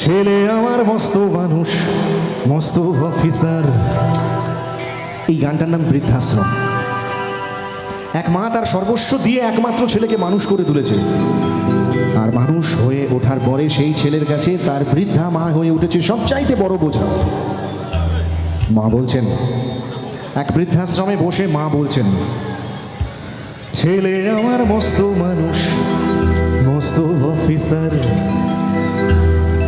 ছেলে আমার মস্ত মানুষ, মস্ত অফিসার এই গানটার নাম বৃদ্ধাশ্রম। এক মা তার সর্বস্ব দিয়ে একমাত্র ছেলেকে মানুষ করে তুলেছে। আর মানুষ হয়ে ওঠার পরে সেই ছেলের কাছে তার বৃদ্ধা মা হয়ে উঠেছে সবচাইতে বড় বোঝা। মা বলছেন, এক বৃদ্ধাশ্রমে বসে মা বলছেন, ছেলে আমার মস্ত মানুষ, মস্ত অফিসার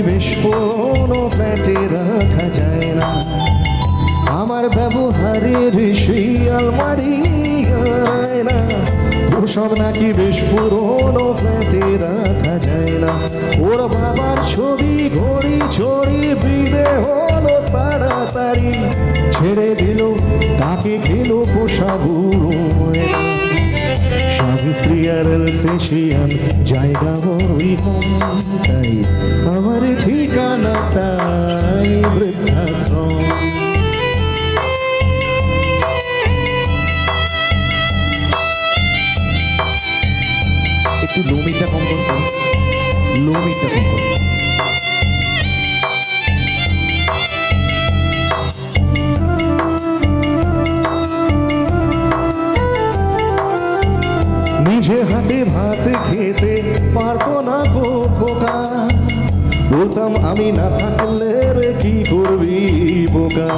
ওসব প্লেটে বেশ রাখা যায় না। আমার ব্যবহারে বেশি আলমারি না। ওসব নাকি বেশ পুরোনো ফ্ল্যাটে রাখা যায় না। ওর বাবার আর সেশিয়ান জায়গা বড়ই তাই আমার ঠিকানা তাই বৃদ্ধাশ্রম। একটু লোমিটা কম করতাম লোমিটা কম হাতে ভাত খেতে পারতো না গো খোকা বলতাম, আমি না থাকলে রে কি করবি বোকা?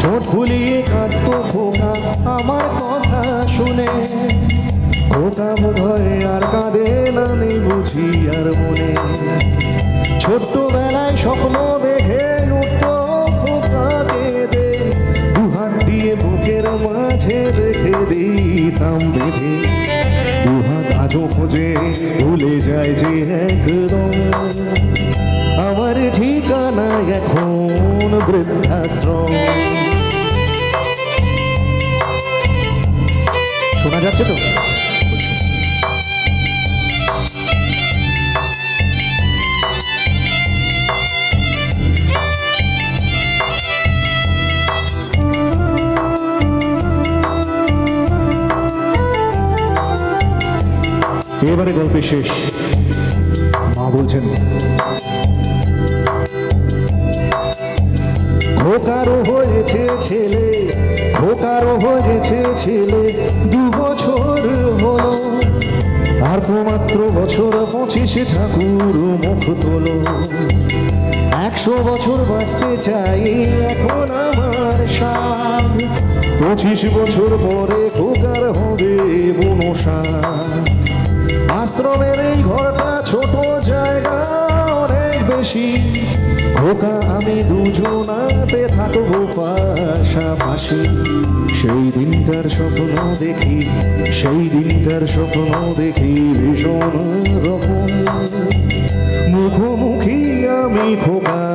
ঠোঁট ফুলিয়ে কাঁদতো খোকা আমার কথা শুনে। খোকা বোধহয় আর কাঁদে না নেই বুঝি আর মনে। ছোট্টবেলায় স্বপ্ন দেখে উঠত খোকা কেঁদে দুহাত দিয়ে বুকের মাঝে রেখে দিতাম বেঁধে। আজও খোঁজে ভুলে যায় যে একদম। আমার ঠিকানা এখন বৃদ্ধাশ্রম। শোনা যাচ্ছে তো? এবারে গল্পে শেষ। মা বলছেন খোকারও হয়েছে ছেলে খোকারও হয়েছে ছেলে, দু বছর হলো। আর মাত্র বছর পঁচিশে ঠাকুর মুখ তোলো। একশো বছর বাঁচতে চাই এখন আমার সাধ পঁচিশ বছর পরে খোকার হবে বনসা আশ্রমের এই ঘরটা ছোট জায়গা অনেক বেশি। খোকা, আমি দুজনাতে থাকব পাশাপাশি। সেই দিনটার স্বপ্ন দেখি, সেই দিনটার স্বপ্ন দেখি ভীষণ রকম। মুখোমুখি আমি খোকার